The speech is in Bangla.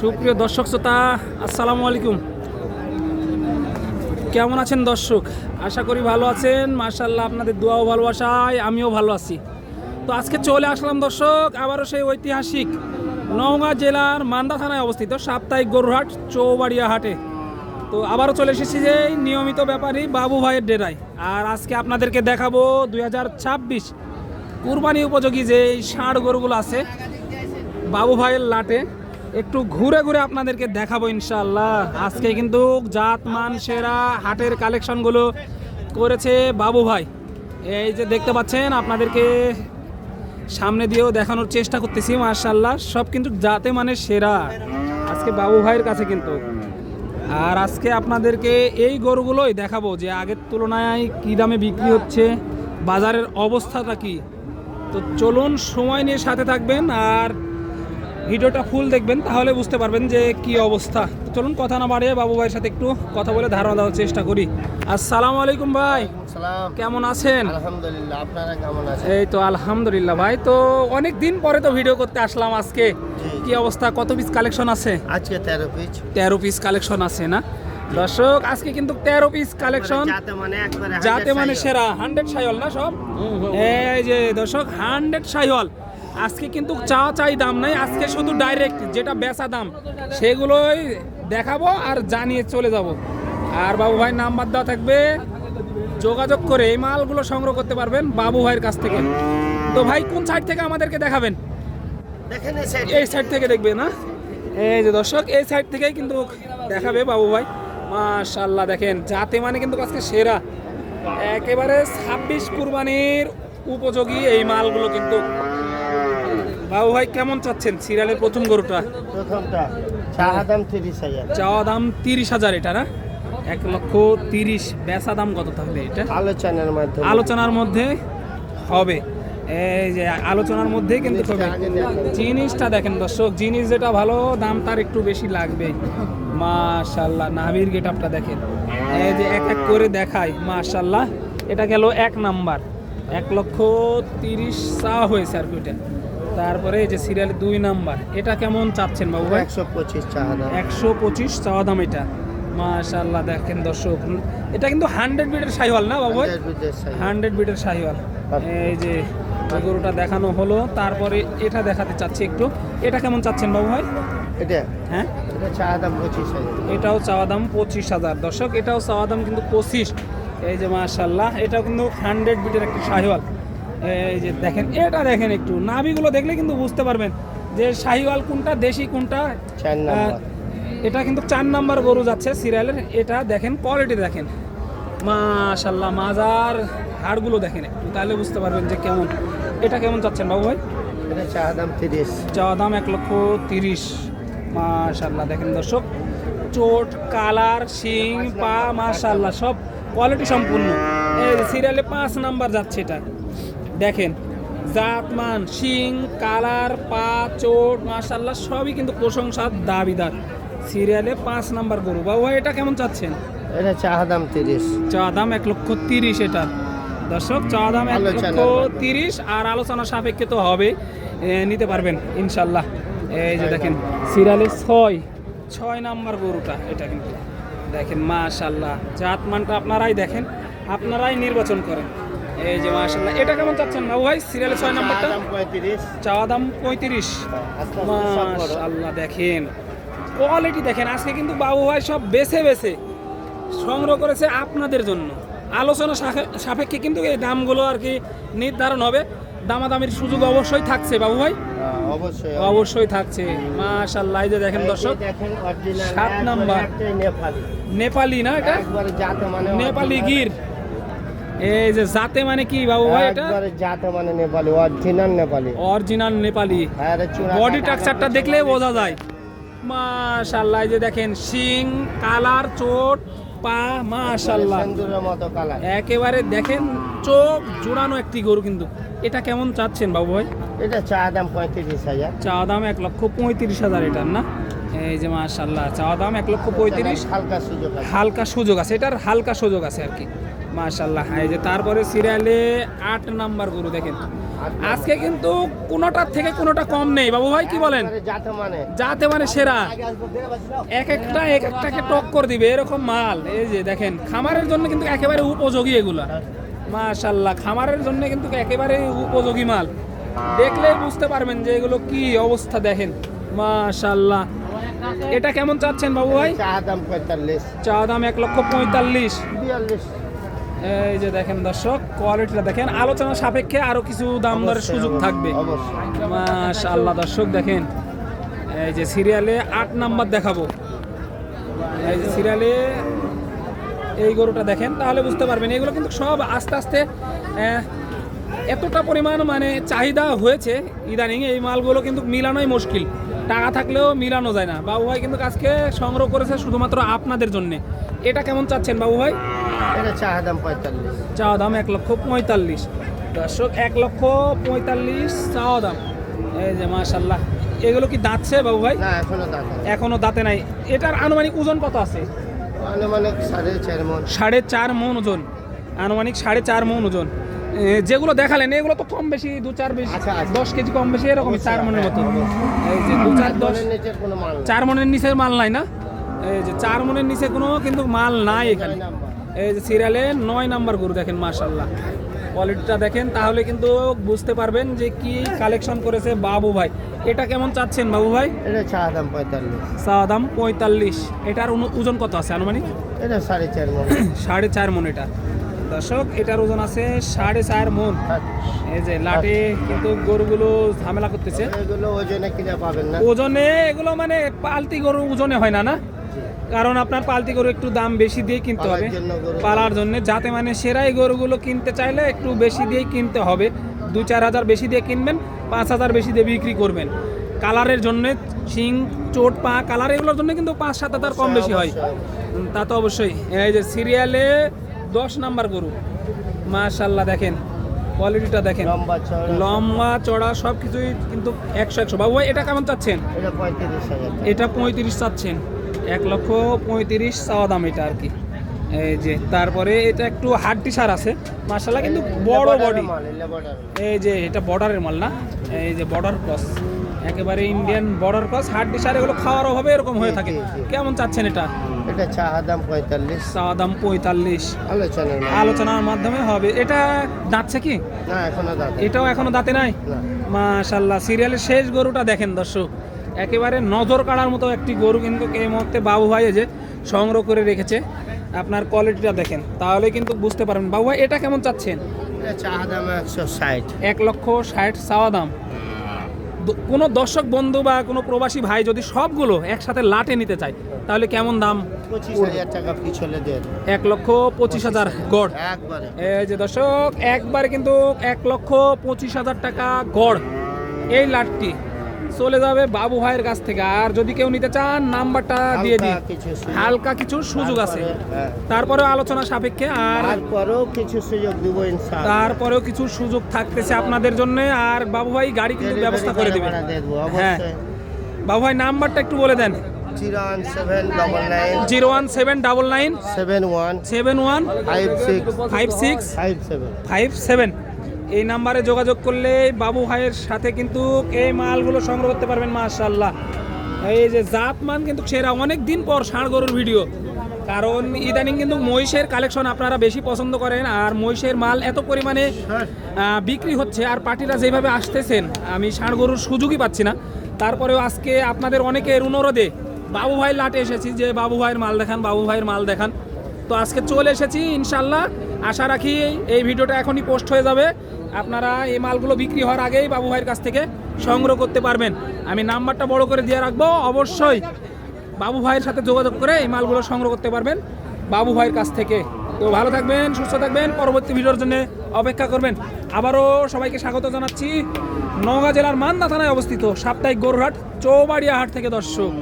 সুপ্রিয় দর্শক শ্রোতা, আসসালামু আলাইকুম। কেমন আছেন দর্শক? আশা করি ভালো আছেন। মার্শাল্লাহ আপনাদের দোয়াও ভালোবাসায়, আমিও ভালো আছি। তো আজকে চলে আসলাম দর্শক, আবারও সেই ঐতিহাসিক নওগাঁ জেলার মান্দা থানায় অবস্থিত সাপ্তাহিক গরুহাট চৌবাড়িয়া হাটে। তো আবারও চলে এসেছি যে নিয়মিত ব্যাপারী বাবু ভাইয়ের ডেরায়। আর আজকে আপনাদেরকে দেখাবো দুই হাজার ছাব্বিশ কুরবানি উপযোগী যে ষাঁড় গরুগুলো আছে, বাবু ভাইয়ের লাটে। একটু ঘুরে ঘুরে আপনাদেরকে দেখাবো ইনশাল্লাহ আজকে কিন্তু জাত মান সেরা হাটের কালেকশনগুলো করেছে বাবু ভাই। এই যে দেখতে পাচ্ছেন, আপনাদেরকে সামনে দিয়েও দেখানোর চেষ্টা করতেছি মার্শাল্লাহ সব কিন্তু জাতে মানে সেরা। আজকে বাবু ভাইয়ের কাছে কিন্তু। আর আজকে আপনাদেরকে এই গরুগুলোই দেখাবো যে আগের তুলনায় কী দামে বিক্রি হচ্ছে, বাজারের অবস্থাটা কি। তো চলুন সময় নিয়ে সাথে থাকবেন। আর ভিডিওটা ফুল দেখবেন তাহলে বুঝতে পারবেন যে কি অবস্থা। চলুন কথা না বাড়িয়ে বাবু ভাইয়ের সাথে একটু কথা বলে ধারণা দেওয়ার চেষ্টা করি। আসসালামু আলাইকুম ভাই। কেমন আছেন? আলহামদুলিল্লাহ আপনারা কেমন আছেন? এই তো আলহামদুলিল্লাহ ভাই তো অনেক দিন পরে তো ভিডিও করতে আসলাম আজকে। কি অবস্থা? কত পিস কালেকশন আছে? আজকে তেরো পিস তেরো পিস কালেকশন আছে না? দর্শক আজকে কিন্তু তেরো পিস কালেকশন যাতে মানে যাতে 100 মানে size। সেরা হান্ড্রেড সাইহল না সব। এই যে দর্শক হান্ড্রেড সাইহল। আজকে কিন্তু চা চাই দাম নাই আজকে শুধু ডাইরেক্ট যেটা বেচা দাম সেগুলোই দেখাবো আর জানিয়ে চলে যাব। আর বাবু ভাই নাম্বার দেওয়া থাকবে যোগাযোগ করে এই মালগুলো সংগ্রহ করতে পারবেন বাবু ভাইয়ের কাছ থেকে। তো ভাই কোন সাইড থেকে আমাদেরকে দেখাবেন? দেখেন এই এই সাইড থেকে দেখবে না? এই যে দর্শক এই সাইড থেকেই কিন্তু দেখাবে বাবু ভাই। মাশাল্লাহ দেখেন যাতে মানে কিন্তু আজকে সেরা। একেবারে ছাব্বিশ কুরবানির উপযোগী এই মালগুলো কিন্তু বাবু ভাই কেমন চাচ্ছেন সিরিয়ালের প্রথম গরুটা? প্রথমটা চাহা দাম তিরিশ হাজার। চাওয়া দাম তিরিশ হাজার এটা না? এক লক্ষ তিরিশ বেচা দাম কত থাকবে এটা? আলোচনার মাধ্যমে। আলোচনার মধ্যে হবে। এই যে আলোচনার মধ্যেই কিন্তু হবে। জিনিসটা দেখেন দর্শক জিনিস যেটা ভালো দাম তার একটু বেশি লাগবে। মাশাল্লাহ নাভির গেট আপটা দেখেন। এই যে এক এক করে দেখাই মাশাল্লাহ এটা গেল এক নাম্বার। এক লক্ষ তিরিশ চা হয়েছে আর কি তারপরে এই যে সিরিয়াল দুই নাম্বার এটা কেমন চাচ্ছেন বাবু ভাই? একশো পঁচিশ চাহা দাম। একশো পঁচিশ চাওয়া দাম এটা। মাশাল্লাহ দেখেন দর্শক এটা কিন্তু হান্ড্রেড বিটের সাইহল না বাবু। হান্ড্রেড বিটের শাহিওয়াল এই যে গরুটা দেখানো হলো তারপরে এটা দেখাতে চাচ্ছি একটু। এটা কেমন চাচ্ছেন বাবু ভাই? এটা? হ্যাঁ? এটা দাম পঁচিশ এটাও চাওয়া দাম পঁচিশ হাজার। দর্শক এটাও চাওয়া দাম কিন্তু পঁচিশ। এই যে মাশাল্লাহ এটাও কিন্তু হান্ড্রেড বিটের একটা শাহিওয়াল এই যে দেখেন এটা দেখেন একটু। নাভিগুলো দেখলে কিন্তু বুঝতে পারবেন যে শাহিওয়াল কোনটা দেশি কোনটা। এটা কিন্তু চার নাম্বার গরু যাচ্ছে সিরিয়ালের। এটা দেখেন কোয়ালিটি দেখেন। মাশাল্লাহ মাজার হাড়গুলো দেখেন একটু তাহলে বুঝতে পারবেন যে কেমন। এটা কেমন চাচ্ছেন বাবু ভাই? দাম তিরিশ। চাওয়া দাম এক লক্ষ তিরিশ। মাশাল্লাহ দেখেন দর্শক চোট কালার শিং পা মাশাল্লাহ সব কোয়ালিটি সম্পূর্ণ। এই সিরিয়ালে পাঁচ নাম্বার যাচ্ছে এটা। দেখেন জাতমান শিং কালার পা চোট মাশাল্লাহ সবই কিন্তু প্রশংসার দাবিদার। সিরিয়ালে পাঁচ নাম্বার গরু। বাবু এটা কেমন চাচ্ছেন? এটা চাহা দাম তিরিশ। চা দাম এক লক্ষ তিরিশ এটা। দর্শক চা দাম এক লক্ষ তিরিশ আর আলোচনা সাপেক্ষে তো হবে। নিতে পারবেন ইনশাল্লাহ এই যে দেখেন সিরিয়ালে ছয় ছয় নাম্বার গরুটা এটা কিন্তু। দেখেন মাশাল্লাহ জাত মানটা আপনারাই দেখেন আপনারাই নির্বাচন করেন। এই যে মাশাল্লাহ এটা কেমন চাচ্ছেন বাবু ভাই সিরিয়ালে ছয় নাম্বারটা? চাওয়া দাম পঁয়ত্রিশ। মাশাল্লাহ দেখেন কোয়ালিটি দেখেন আজকে কিন্তু বাবু ভাই সব বেছে বেছে সংগ্রহ করেছে আপনাদের জন্য। আলোচনা সাপে- সাপেক্ষে কিন্তু এই দামগুলো আর কি নির্ধারণ হবে। দামাদামির সুযোগ অবশ্যই থাকছে বাবু ভাই? হ্যাঁ, অবশ্যই অবশ্যই। থাকছে। মাশাল্লাহ এই যে দেখেন দর্শক সাত নাম্বার। নেপালি। নেপালি না এটা? মানে নেপালি গির। এই যে জাতে মানে কি বাবু ভাই এটা? একবারে জাতে মানে Nepali original Nepali. Original Nepali. Body স্ট্রাকচারটা দেখলে বোঝা যায়। মাশাল্লাহ এই যে দেখেন শিং কালার চোট পা মাশাল্লাহ। সেন্দুরের মতো কালার। একেবারে দেখেন চোখ জোড়ানো একটি গরু কিন্তু। এটা কেমন চাচ্ছেন বাবু ভাই? এটা চা দাম পঁয়ত্রিশ হাজার। চা দাম এক লক্ষ পঁয়ত্রিশ হাজার এটার না? এই যে মাশাল্লাহ চা দাম এক লক্ষ পঁয়ত্রিশ। হালকা সুযোগ আছে। হালকা সুযোগ আছে এটার হালকা সুযোগ আছে আর কি। মাশাল্লাহ এই যে তারপরে সিরিয়ালে আট নাম্বার গরু দেখেন। আজকে কিন্তু কোনোটার থেকে কোনোটা কম নেই। বাবু ভাই কি বলেন? মানে। যাতে মানে সেরা। এক একটা এক একটাকে টক্কর দিবে এরকম মাল। এই যে দেখেন খামারের জন্য কিন্তু একেবারে উপযোগী এগুলা। মাশাল্লাহ খামারের জন্য কিন্তু একেবারে উপযোগী মাল। দেখলে বুঝতে পারবেন যে এগুলো কি অবস্থা দেখেন। মাশাল্লাহ এটা কেমন চাচ্ছেন বাবু ভাই? চা দাম পঁয়তাল্লিশ। চা দাম এক লক্ষ পঁয়তাল্লিশ। বিয়াল্লিশ। এই যে দেখেন দর্শক কোয়ালিটিটা দেখেন আলোচনা সাপেক্ষে আরও কিছু দাম দরের সুযোগ থাকবে। মাশাআল্লাহ দর্শক দেখেন এই যে সিরিয়ালে আট নাম্বার দেখাবো। এই যে সিরিয়ালে এই গরুটা দেখেন তাহলে বুঝতে পারবেন এগুলো কিন্তু সব আস্তে আস্তে এতটা পরিমাণ মানে চাহিদা হয়েছে ইদানিং এই মালগুলো কিন্তু মিলানোই মুশকিল। টাকা থাকলেও মিলানো যায় না। বাবু ভাই কিন্তু আজকে সংগ্রহ করেছে শুধুমাত্র আপনাদের জন্য। এটা কেমন চাচ্ছেন বাবু ভাই? এটা চা দাম পঁয়তাল্লিশ। চাওয়া দাম এক লক্ষ পঁয়তাল্লিশ। দর্শক এক লক্ষ পঁয়তাল্লিশ চাওয়া দাম। এই যে মাশাল্লাহ এগুলো কি দাঁতছে বাবু ভাই? এখনও দাঁতে নাই। এটার আনুমানিক ওজন কত আছে? আনুমানিক সাড়ে চার মন। সাড়ে চার মন ওজন। আনুমানিক সাড়ে চার মন ওজন। যেগুলো দেখালেন এগুলো তো কম বেশি দু চার বেশি আচ্ছা, আচ্ছা। দশ কেজি কম বেশি এরকম চার মনের মতো। এই যে দু চার দশ নিচের চার মনের নিচে মাল নাই না? এই যে চার মনের নিচে কোনো কিন্তু মাল নাই এখানে। এই যে সিরিয়ালে নয় নাম্বার গরু দেখেন মাশাল্লাহ কোয়ালিটিটা দেখেন তাহলে কিন্তু বুঝতে পারবেন যে কি কালেকশন করেছে বাবু ভাই। এটা কেমন চাচ্ছেন বাবু ভাই? এটা চা দাম পঁয়তাল্লিশ। চা দাম পঁয়তাল্লিশ। এটার ওজন কত আছে আনুমানিক? এটা সাড়ে চার মন। সাড়ে চার মন এটা। দর্শক এটার ওজন আছে সাড়ে চার মন। এই যে লাটে কিন্তু গরুগুলো ঝামেলা করতেছে। এগুলো ওজনে কিনে পাবেন না। ওজনে এগুলো মানে পালতি গরু ওজনে হয় না না? কারণ আপনার পালতি গরু একটু দাম বেশি দিয়ে কিনতে হবে। পালার জন্য যাতে মানে সেরাই গরুগুলো কিনতে চাইলে একটু বেশি দিয়েই কিনতে হবে। দু চার হাজার বেশি দিয়ে কিনবেন পাঁচ হাজার বেশি দিয়ে বিক্রি করবেন। কালারের জন্য শিং চোট পা কালার এগুলোর জন্য কিন্তু পাঁচ সাত হাজার কম বেশি হয়। তা তো অবশ্যই। এই যে সিরিয়ালে দশ নাম্বার গরু। মাশাল্লাহ দেখেন। কোয়ালিটিটা দেখেন। লম্বা চড়া সব। কিছুই কিন্তু একশো একশো। বাবু ভাই এটা কেমন চাচ্ছেন। এটা পঁয়ত্রিশ চাচ্ছেন। এক লক্ষ পঁয়ত্রিশ চাওয়া দাম এটা আর কি। এই যে তারপরে এটা একটু হাড্ডি সার আছে। মার্শাল্লাহ কিন্তু বড় বডি এই যে এটা বর্ডারের মাল না? এই যে বর্ডার ক্রস একেবারে ইন্ডিয়ান বর্ডার ক্রস হাড্ডি সার এগুলো খাওয়ার অভাবে এরকম হয়ে থাকে। কেমন চাচ্ছেন এটা? এটা চা দাম পঁয়তাল্লিশ। চাওয়া দাম পঁয়তাল্লিশ। আলোচনার আলোচনার মাধ্যমে হবে। এটা দাঁতছে কি? না এখনও দাম এটাও এখনও দাঁতে নাই? মাশাল্লাহ সিরিয়ালের শেষ গরুটা দেখেন দর্শক। একেবারে নজর কাড়ার মতো একটি গরু কিন্তু এই মুহূর্তে বাবু ভাই যে সংগ্রহ করে রেখেছে। আপনার কোয়ালিটিটা দেখেন। তাহলে কিন্তু বুঝতে পারবেন। বাবু ভাই এটা কেমন চাচ্ছেন? চা দাম একশো ষাট। এক লক্ষ ষাট চাওয়া দাম। কোনো দর্শক বন্ধু বা কোনো প্রবাসী ভাই যদি সবগুলো একসাথে লাটে নিতে চায় তাহলে কেমন দাম? পঁচিশ হাজার টাকা পিছলে দেন। এক লক্ষ পঁচিশ হাজার গড়। একবারে। এই যে দর্শক একবারে কিন্তু এক লক্ষ পঁচিশ হাজার টাকা গড়। এই লাটটি চলে যাবে বাবু ভাইয়ের কাছ থেকে। আর যদি কেউ নিতে চান নাম্বারটা দিয়ে দিই। হালকা কিছু সুযোগ। আছে। তারপরে, হ্যাঁ। আলোচনা সাপেক্ষে আর তারপরেও কিছু সুযোগ দিব ইনশাআল্লাহ। তারপরেও কিছু সুযোগ থাকতেছে আপনাদের জন্য। আর বাবু ভাই গাড়ি কিন্তু ব্যবস্থা করে দেবেন হ্যাঁ। বাবু ভাই নাম্বারটা একটু বলে দেন। Zero one seven double nine seven one seven one five six five six five seven. Five seven. এই নাম্বারে যোগাযোগ করলে বাবু ভাইয়ের সাথে কিন্তু এই মালগুলো সংগ্রহ করতে পারবেন মাশাল্লাহ এই যে জাত মান কিন্তু সেরা, অনেক দিন পর ষাঁড় গরুর ভিডিও। কারণ ইদানিং কিন্তু মহিষের কালেকশন আপনারা বেশি পছন্দ করেন আর মহিষের মাল এত পরিমাণে বিক্রি হচ্ছে আর পার্টিরা যেভাবে আসতেছেন, আমি ষাঁড় গরুর সুযোগই পাচ্ছি না। তারপরেও আজকে আপনাদের অনেকের অনুরোধে বাবু ভাই লাটে এসেছি যে, বাবু ভাইয়ের মাল দেখান, বাবু ভাইয়ের মাল দেখান। তো আজকে চলে এসেছি ইনশাল্লাহ আশা রাখি এই ভিডিওটা এখনই পোস্ট হয়ে যাবে। আপনারা এই মালগুলো বিক্রি হওয়ার আগেই বাবু ভাইয়ের কাছ থেকে সংগ্রহ করতে পারবেন। আমি নাম্বারটা বড় করে দিয়ে রাখব। অবশ্যই বাবু ভাইয়ের সাথে যোগাযোগ করে এই মালগুলো সংগ্রহ করতে পারবেন বাবু ভাইয়ের কাছ থেকে। তো ভালো থাকবেন, সুস্থ থাকবেন। পরবর্তী ভিডিওর জন্য অপেক্ষা করবেন। আবারও সবাইকে স্বাগত জানাচ্ছি। নওগাঁ জেলার মান্দা থানায় অবস্থিত সাপ্তাহিক গরুহাট চৌবাড়িয়া হাট থেকে দর্শক।